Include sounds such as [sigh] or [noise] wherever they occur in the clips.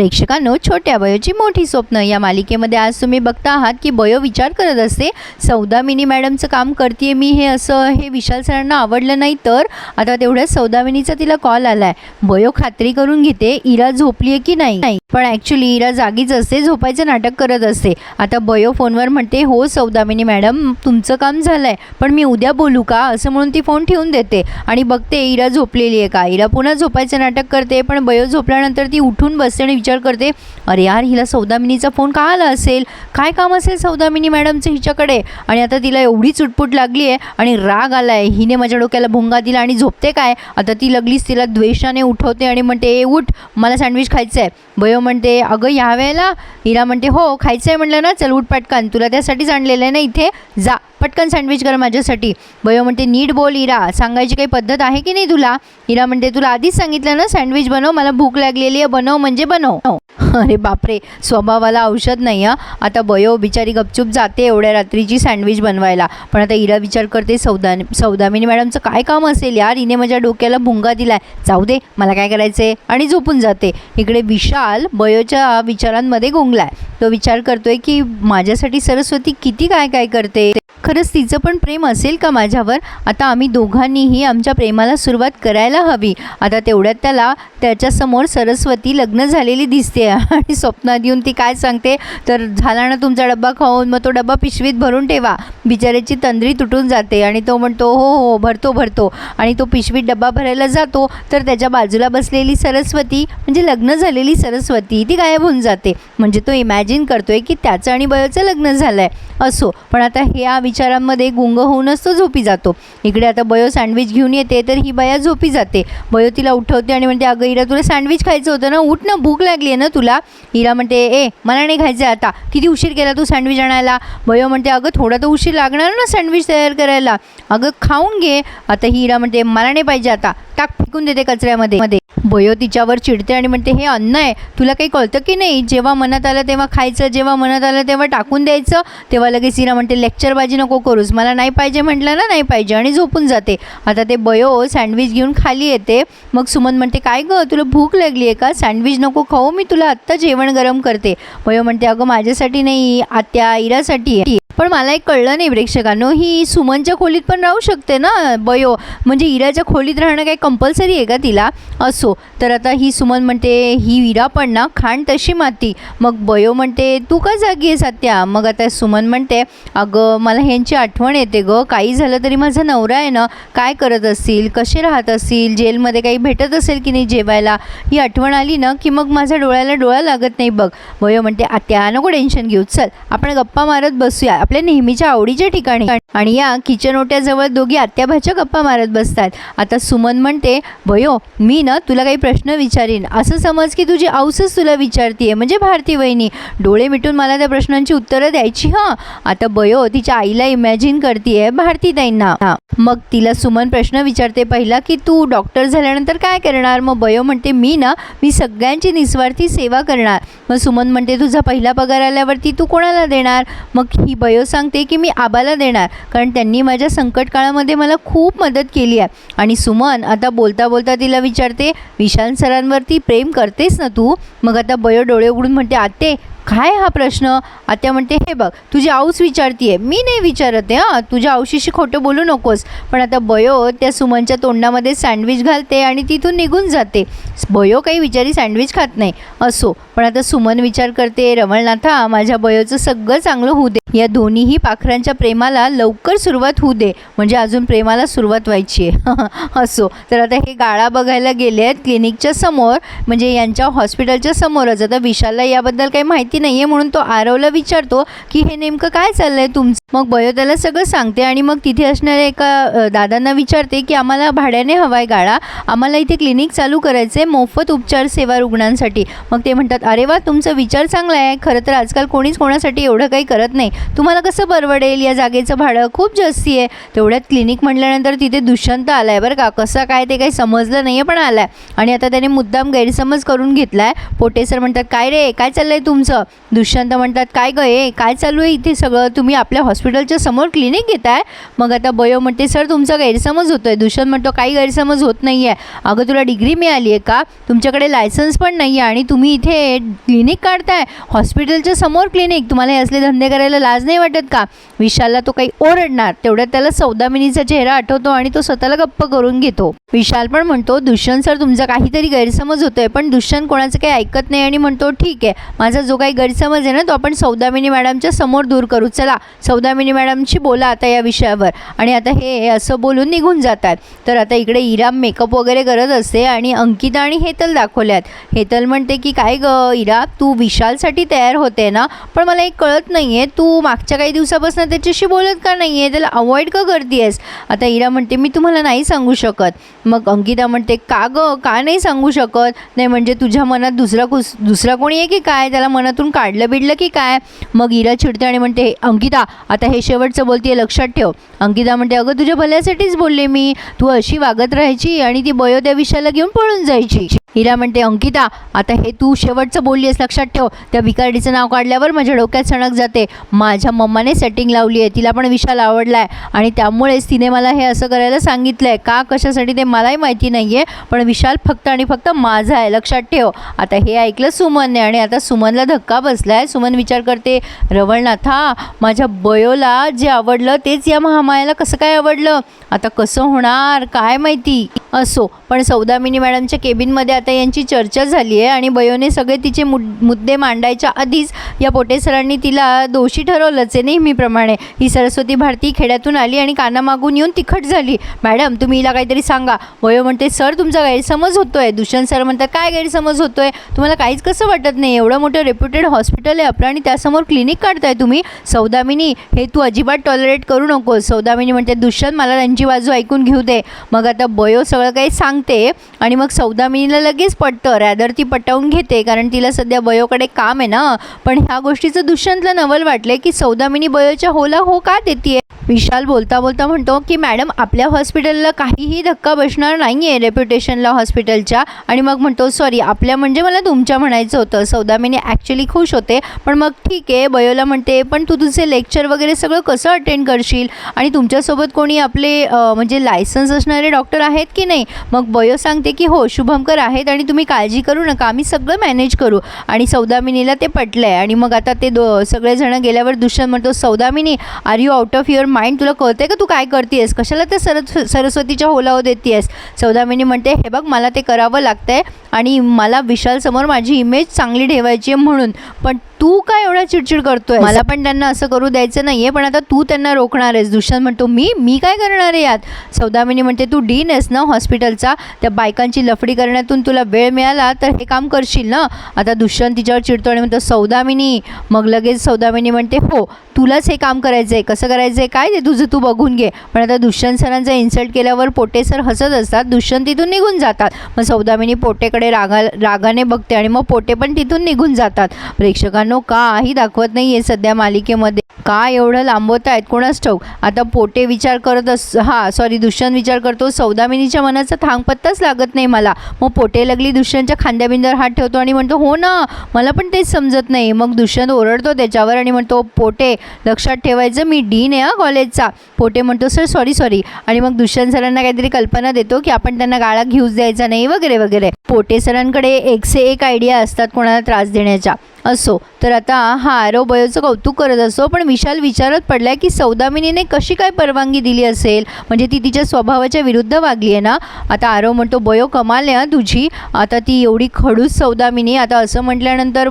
प्रेक्षकांनो छोट्या बयोची मोठी स्वप्न. या मालिकेमध्ये आज तुम्ही बघता आहात की बयो विचार करत असते. सौदामिनी मॅडमचं काम करते मी हे असं हे विशाल सरांना आवडलं नाही तर आता तेवढ्यात सौदामिनीचा तिला कॉल आलाय. बयो खात्री करून घेते इरा झोपली आहे की नाही नाही? पण ॲक्च्युली इरा जागीच असते झोपायचं नाटक करत असते. आता बयो फोनवर म्हणते हो सौदामिनी मॅडम तुमचं काम झालं आहे पण मी उद्या बोलू का? असं म्हणून ती फोन ठेवून देते. आणि बघते इरा झोपलेली आहे का? इरा पुन्हा झोपायचं नाटक करते पण बयो झोपल्यानंतर ती उठून बसते आणि विचार करते अरे यार हिला सौदामिनीचा फोन का आला असेल? काय काम असेल सौदामिनी मॅडमचं हिच्याकडे? आणि आता तिला एवढी चुटपुट लागली आहे आणि राग आला आहे हिने माझ्या डोक्याला भुंगा दिला आणि झोपते काय? आता ती लगलीच तिला द्वेषाने उठवते आणि म्हणते ए उठ मला सँडविच खायचं आहे बयो म्हणते अगं ह्या वेळेला हिला म्हणते हो खायचं आहे म्हटलं ना चल उठ तुला त्यासाठीच आणलेलं आहे ना इथे जा. पटकन सँडविच कर माझ्यासाठी. बयो म्हणते नीट बोल इरा. सांगायची काही पद्धत आहे की नाही तुला? इरा म्हणते तुला आधीच सांगितलं ना सँडविच बनव. मला भूक लागलेली आहे. बनव म्हणजे बनव. [laughs] अरे बापरे स्वभावाला औषध नाही हं. आता बयो बिचारी गपचूप जाते एवढ्या रात्रीची सँडविच बनवायला. पण आता इरा विचार करते सौदा सौदामिनी मॅडमचं काय काम असेल यार? हिने माझ्या डोक्याला भुंगा दिलाय. जाऊ दे मला काय करायचं आणि झोपून जाते. इकडे विशाल बयोच्या विचारांमध्ये गुंगलाय. तो विचार करतोय की माझ्यासाठी सरस्वती किती काय काय करते? खरंच तिचं पण प्रेम असेल का माझ्यावर? आता आम्ही दोघांनीही आमच्या प्रेमाला सुरुवात करायला हवी. आता तेवढ्यात त्याला त्याच्यासमोर सरस्वती लग्न झालेली दिसते. [laughs] आणि स्वप्नात येऊन ती काय सांगते? तर झाला ना तुमचा डब्बा खाऊन मग तो डब्बा पिशवीत भरून ठेवा. बिचाऱ्याची तंद्री तुटून जाते आणि तो म्हणतो हो, हो हो भरतो भरतो. आणि तो पिशवीत डब्बा भरायला जातो. तर त्याच्या बाजूला बसलेली सरस्वती म्हणजे लग्न झालेली सरस्वती ती गायब होऊन जाते. म्हणजे तो इमॅजिन करतोय की त्याचं आणि बयोचं लग्न झालं आहे असो. पण आता ह्या विचारांमध्ये गुंग होऊनच तो झोपी जातो. इकडे आता बयो सँडविच घेऊन येते तर ही बया झोपी जाते. बयो तिला उठवते आणि म्हणते अगं इरा तुला सँडविच खायचं होतं ना? उठ ना भूक लागली आहे ना तुला. इरा म्हणते ए मला नाही खायचं आहे आता. किती उशीर केला तू सँडविच आणायला? बयो म्हणते अगं थोडा तर उशीर लागणार ना सँडविच तयार करायला. अगं खाऊन घे. आता ही इरा म्हणते मला नाही पाहिजे आता. टाक फेकून देते कचऱ्यामध्ये. मध्ये बयो तिच्यावर चिडते आणि म्हणते हे अन्न आहे तुला काही कळतं की नाही? जेव्हा मनात आलं तेव्हा खायचं जेव्हा मनात आलं तेव्हा टाकून द्यायचं. तेव्हा लगेच हिरा म्हणते लेक्चरबाजी नको करूस मला नाही पाहिजे म्हटलं ना नाही पाहिजे आणि झोपून जाते. आता ते बयो सँडविच घेऊन खाली येते. मग सुमन म्हणते काय गं तुला भूक लागली आहे का? सँडविच नको खाऊ मी तुला आत्ता जेवण गरम करते. बयो म्हणते अगं माझ्यासाठी नाही आत्या इरासाठी आहे. पण मला एक कळलं नाही प्रेक्षकांनो. ही सुमनच्या खोलीत पण राहू शकते ना बयो? म्हणजे इराच्या खोलीत राहणं काही कंपल्सरी आहे का तिला? असो. तर आता ही सुमन म्हणते ही इरा पण ना खाण तशी माती. मग बयो म्हणते तू का जागी आहे आत्या मग आता सुमन म्हणते अगं मला ह्यांची आठवण येते गं. काही झालं तरी माझा नवरा आहे ना काय करत असतील? कसे राहत असतील? जेलमध्ये काही भेटत असेल की नाही जेवायला? ही आठवण आली ना की मग माझ्या डोळ्याला डोळा लागत नाही बघ. बयो म्हणते आत्या नको टेन्शन घेऊ चल आपण गप्पा मारत बसूया. आपल्या नेहमीच्या आवडीच्या ठिकाणी. आणि या किचन ओट्याजवळ दोघी आत्याभाच्या गप्पा मारत बसतात. आता सुमन म्हणते भयो मी ना तुला काही प्रश्न विचारीन. असं समज की तुझी आऊसच तुला विचारतीये म्हणजे भारती वहिनी. डोळे मिटून मला त्या प्रश्नांची उत्तरं द्यायची हां? आता बयो तिच्या आईला इमॅजिन करतीये भारतीताईंना हां मग तिला सुमन प्रश्न विचारते पहिला की तू डॉक्टर झाल्यानंतर काय करणार? मग बयो म्हणते मी ना मी सगळ्यांची निस्वार्थी सेवा करणार. मग सुमन म्हणते तुझा पहिला पगार आल्यावरती तू कोणाला देणार? मग ही बयो सांगते की मी आबाला देणार. कारण त्यांनी माझ्या संकट काळामध्ये मला खूप मदत केली आहे. आणि सुमन आता बोलता बोलता तिला विचारते विशाल सरांवरती प्रेम करतेस ना तू? मग आता बयो डोळे उघडून म्हणते आते काय हा प्रश्न? आत्या म्हणते हे बघ तुझी आऊस विचारतीये. मी नाही विचारते हां तुझ्या आऊशीशी खोटं बोलू नकोस. पण आता बयो त्या सुमनच्या तोंडामध्ये सँडविच घालते आणि तिथून निघून जाते. बयो काही विचारी सँडविच खात नाही असो. पण आता सुमन विचार करते रमणनाथा माझ्या बयोचं सगळं चांगलं होऊ दे. या दोन्हीही पाखरांच्या प्रेमाला लवकर सुरुवात होऊ दे. म्हणजे अजून प्रेमाला सुरुवात व्हायची आहे. [laughs] असो. तर आता हे गाळा बघायला गेले आहेत क्लिनिकच्या समोर. म्हणजे यांच्या हॉस्पिटलच्या समोरच. आता विशालला याबद्दल काही माहिती नाही आहे म्हणून तो आरवला विचारतो की हे नेमकं काय चाललं आहे तुमचं? मग बयो त्याला सगळं सांगते आणि मग तिथे असणाऱ्या एका दादांना विचारते की आम्हाला भाड्याने हवा आहे गाळा. आम्हाला इथे क्लिनिक चालू करायचं आहे मोफत उपचार सेवा रुग्णांसाठी. मग ते म्हणतात अरे वा तुमचा विचार चांगला आहे. खरं तर आजकाल कोणीच कोणासाठी एवढं काही करत नाही. तुम्हाला कसं परवडेल? या जागेचं भाडं खूप जास्ती आहे. तेवढ्यात क्लिनिक म्हटल्यानंतर तिथे दुष्यंत आला आहे बरं का. कसं काय ते काही समजलं नाही आहे पण आला आहे आणि आता त्याने मुद्दाम गैरसमज करून घेतला आहे पोटे सर म्हणतात काय रे? काय चाललं आहे तुमचं? दुष्यंत म्हणतात काय गं हे काय चालू आहे इथे सगळं? तुम्ही आपल्या हॉस्पिटलच्या समोर क्लिनिक घेताय? मग आता बयो म्हणते सर तुमचा गैरसमज होतो आहे दुष्यंत म्हणतो काही गैरसमज होत नाही आहे अगं तुला डिग्री मिळाली आहे का? तुमच्याकडे लायसन्स पण नाही आहे आणि तुम्ही इथे क्लिनिक काढताय. हॉस्पिटलच्या समोर क्लिनिक. तुम्हाला हे असले धंदे करायला लाज नाही वाटत का? विशालला तो काही ओरडणार तेवढ्यात त्याला सौदामिनीचा चेहरा आठवतो आणि तो स्वतःला गप्प करून घेतो. विशाल पण म्हणतो दुष्यंत सर तुमचा काहीतरी गैरसमज होतोय पण दुष्यंत कोणाचं काही ऐकत नाही. आणि म्हणतो ठीक आहे माझा जो काही गैरसमज आहे ना तो आपण सौदामिनी मॅडमच्या समोर दूर करू. चला सौदामिनी मॅडमशी बोला आता या विषयावर. आणि आता हे असं बोलून निघून जातात. तर आता इकडे इरा मेकअप वगैरे करत असते आणि अंकिता आणि हेतल दाखवल्यात. हेतल म्हणते की काय ग इरा तू विशालसाठी तयार होते ना पण मला एक कळत नाही आहे तू मागच्या काही दिवसापासून त्याच्याशी बोलत का नाही आहे त्याला अवॉइड का करते आहेस आता इरा म्हणते मी तुम्हाला नाही सांगू शकत. मग अंकिता म्हणते का ग? का नाही सांगू शकत? नाही म्हणजे तुझ्या मनात दुसरा कुस दुसरा कोणी आहे की काय? त्याला मनातून काढलं बिडलं की काय? मग इरा चिडते आणि म्हणते अंकिता आता हे शेवटचं बोलते लक्षात ठेव. अंकिता म्हणते अगं तुझ्या भल्यासाठीच बोलले मी. तू अशी वागत राहायची आणि ती बयो त्या विषयाला घेऊन पळून जायची. हिरा म्हणते अंकिता आता हे तू शेवटचं बोलली आहेस लक्षात ठेव. त्या भिकारडीचं नाव काढल्यावर माझ्या डोक्यात सणक जाते. माझ्या मम्माने सेटिंग लावली आहे तिला पण विशाल आवडला आहे आणि त्यामुळेच तिने मला हे असं करायला सांगितलं आहे का? कशासाठी ते मलाही माहिती नाही आहे पण विशाल फक्त आणि फक्त माझा आहे. लक्षात ठेव. आता हे ऐकलं सुमनने आणि आता सुमनला धक्का बसला आहे सुमन विचार करते रवळनाथा माझ्या बयोला जे आवडलं तेच या महामायाला कसं काय आवडलं? आता कसं होणार? काय माहिती? असो. पण सौदामिनी मॅडमच्या केबिनमध्ये आता यांची चर्चा झाली आहे आणि बयोने सगळे तिचे मुद मुद्दे मांडायच्या आधीच या पोटे सरांनी तिला दोषी ठरवलंच आहे नेहमीप्रमाणे ही सरस्वती भारती खेड्यातून आली आणि कानामागून येऊन तिखट झाली. मॅडम तुम्ही हिला काहीतरी सांगा. वयो म्हणते सर तुमचा गैरसमज होतोय. दुष्यंत सर म्हणतात काय गैरसमज होतोय? तुम्हाला काहीच कसं वाटत नाही? एवढं मोठं रेप्युटेड हॉस्पिटल आहे आपलं आणि त्यासमोर क्लिनिक काढताय तुम्ही? सौदामिनी हे तू अजिबात टॉलरेट करू नको सौदामिनी म्हणते दुष्यंत मला त्यांची बाजू ऐकून घेऊ दे. मग आता बयो सगळं काही सांगते आणि मग सौदामिनीला लगेच पटतं रॅदर ती पटवून घेते कारण तिला सध्या बयोकडे काम आहे ना. पण ह्या गोष्टीचं दुष्यंतला नवल वाटले की सौदामिनी बयोच्या होला हो का देते विशाल बोलता बोलता म्हणतो की मॅडम आपल्या हॉस्पिटलला काहीही धक्का बसणार नाही आहे रेप्युटेशनला हॉस्पिटलच्या आणि मग म्हणतो सॉरी आपल्या म्हणजे मला तुमच्या म्हणायचं होतं. सौदामिनी ॲक्च्युली खुश होते. पण मग ठीक आहे बयोला म्हणते पण तू तुझे लेक्चर वगैरे सगळं कसं अटेंड करशील? आणि तुमच्यासोबत कोणी आपले म्हणजे लायसन्स असणारे डॉक्टर आहेत की नाही? मग बयो सांगते की हो शुभमकर आहेत आणि तुम्ही काळजी करू नका. आम्ही सगळं मॅनेज करू. आणि सौदामिनीला ते पटलं आहे आणि मग आता ते दो सगळेजणं गेल्यावर दुष्यंत म्हणतो Saudamini are you out of your mind तुला कळते का तू काय करतेस कशाला त्या सरस सरस्वतीच्या होलावर देतेस सौदामिनी म्हणते हे बघ मला ते करावं लागतंय आणि मला विशालसमोर माझी इमेज चांगली ठेवायची आहे म्हणून. पण तू काय एवढा चिडचिड करतोय मला पण त्यांना असं करू द्यायचं नाही आहे पण आता तू त्यांना रोखणार आहेस. दुष्यंत म्हणतो मी मी काय करणार आहे यात? सौदामिनी म्हणते तू डीन आहेस ना हॉस्पिटलचा त्या बायकांची लफडी करण्यातून तुला वेळ मिळाला तर हे काम करशील ना? आता दुष्यंत तिच्यावर चिडतो आणि म्हणतो सौदामिनी. मग लगेच सौदामिनी म्हणते हो तुलाच हे काम करायचं आहे कसं करायचं आहे काय ते तुझं तू बघून घे. पण आता दुष्यंत सरांचा इन्सल्ट केल्यावर पोटे सर हसत असतात दुष्यंत तिथून निघून जातात. मग सौदामिनी पोटेकडे रागा रागाने बघते आणि मग पोटे पण तिथून निघून जातात. प्रेक्षकांनो काही दाखवत नाही आहे सध्या मालिकेमध्ये. का एवढं लांबवत आहेत? कोणाच ठाऊक? आता पोटे विचार करत अस हां सॉरी दुष्यंत विचार करतो. सौदामिनीच्या मनाचा थांगपत्ताच लागत नाही मला. मग पोटे लागली दुष्यंतच्या खांद्याबिंद्यावर हात ठेवतो आणि म्हणतो हो ना मला पण तेच समजत नाही. मग दुष्यंत ओरडतो त्याच्यावर आणि म्हणतो पोटे लक्षात ठेवायचं मी डीन आहे हा कॉलेजचा. पोटे म्हणतो सर सॉरी सॉरी आणि मग दुष्यंत सरांना काहीतरी कल्पना देतो. की आपण त्यांना गाळा घेऊच द्यायचा नाही वगैरे वगैरे. पोटे सरांकडे एकसे एक आयडिया असतात कोणाला त्रास देण्याच्या. असो. तर आता हा आरव बयोचं कौतुक करत असो पण विशाल विचारत पडलाय की सौदामिनीने कशी काय परवानगी दिली असेल? म्हणजे ती तिच्या स्वभावाच्या विरुद्ध वागली आहे ना? आता आरव म्हणतो बयो कमाल आहे तुझी. आता ती एवढी खडूस सौदामिनी. आता असं म्हटल्यानंतर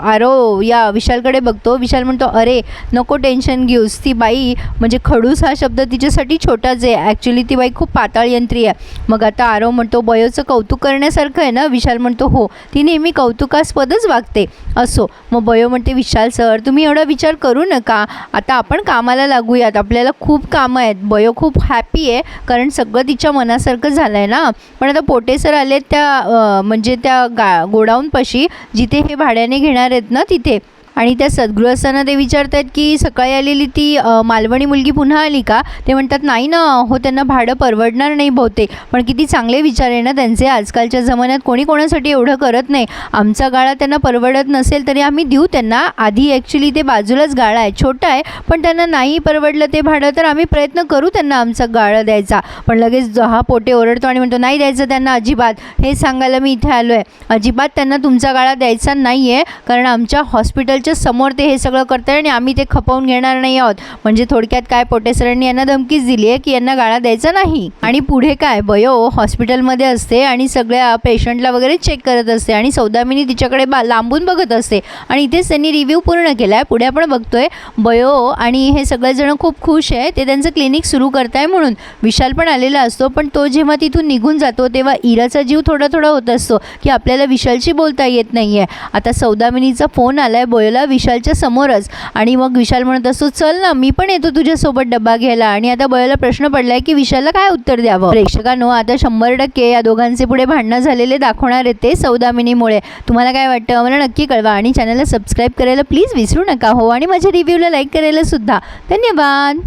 आरव या विशालकडे बघतो. विशाल म्हणतो अरे नको टेन्शन घेऊस. ती बाई म्हणजे खडूस हा शब्द तिच्यासाठी छोटाच आहे. ॲक्च्युली ती बाई खूप पाताळ यंत्री आहे. मग आता आरव म्हणतो बयोचं कौतुक करण्यासारखं आहे ना? विशाल म्हणतो हो. ती नेहमी कौतुकास्पदच वागते. असो. मग बयो म्हणते विशाल सर तुम्ही एवढा विचार करू नका. आता आपण कामाला लागूयात. आपल्याला खूप कामं आहेत. बयो खूप हॅपी आहे. कारण सगळं तिच्या मनासारखं झालं आहे ना. पण आता पोटे सर आले त्या म्हणजे त्या गा गोडाऊनपाशी. जिथे हे भाड्याने घेणार आहेत ना तिथे. आणि त्या सद्गृहस्थांना ते विचारत आहेत की सकाळी आलेली ती मालवणी मुलगी पुन्हा आली का? ते म्हणतात नाही ना हो त्यांना भाडं परवडणार नाही बहुतेक. पण किती चांगले विचार आहे ना त्यांचे. आजकालच्या जमान्यात कोणी कोणासाठी एवढं करत नाही. आमचा गाळा त्यांना परवडत नसेल तरी आम्ही देऊ त्यांना. आधी ॲक्च्युली ते बाजूलाच गाळा आहे. छोटा आहे पण त्यांना नाही परवडलं ते भाडं तर आम्ही प्रयत्न करू त्यांना आमचा गाळा द्यायचा. पण लगेच हा पोटे ओरडतो आणि म्हणतो नाही द्यायचं त्यांना अजिबात. हे सांगायला मी इथे आलो आहे अजिबात त्यांना तुमचा गाळा द्यायचा नाही आहे कारण आमच्या हॉस्पिटल हॉस्पिटलच्या समोर ते हे सगळं करत आहे आणि आम्ही ते खपवून घेणार नाही आहोत. म्हणजे थोडक्यात काय पोटे सरांनी यांना धमकीच दिली आहे की यांना गाळा द्यायचा नाही. आणि पुढे काय? बयो हॉस्पिटलमध्ये असते आणि सगळ्या पेशंटला वगैरे चेक करत असते आणि सौदामिनी तिच्याकडे बा लांबून बघत असते. आणि इथेच त्यांनी रिव्ह्यू पूर्ण केला आहे पुढे आपण बघतोय बयो आणि हे सगळेजण खूप खुश आहे ते त्यांचं क्लिनिक सुरू करताय म्हणून. विशाल पण आलेला असतो पण तो जेव्हा तिथून निघून जातो तेव्हा इराचा जीव थोडा थोडा होत असतो की आपल्याला विशालशी बोलता येत नाही आहे आता सौदामिनीचा फोन आला आहे बयोला विशालच्या समोरच. आणि मग विशाल म्हणत असतो चल ना मी पण येतो तुझ्यासोबत डब्बा घ्यायला. आणि आता बयाला प्रश्न पडलाय की विशालला काय उत्तर द्यावं? प्रेक्षकांनो आता शंभर टक्के या दोघांचे पुढे भांडणं झालेले दाखवणार आहेत ते सौदामिनीमुळे. तुम्हाला काय वाटतं? मला नक्की कळवा आणि चॅनलला सबस्क्राईब करायला प्लीज विसरू नका हो. आणि माझ्या रिव्ह्यूला लाईक करायला सुद्धा. धन्यवाद!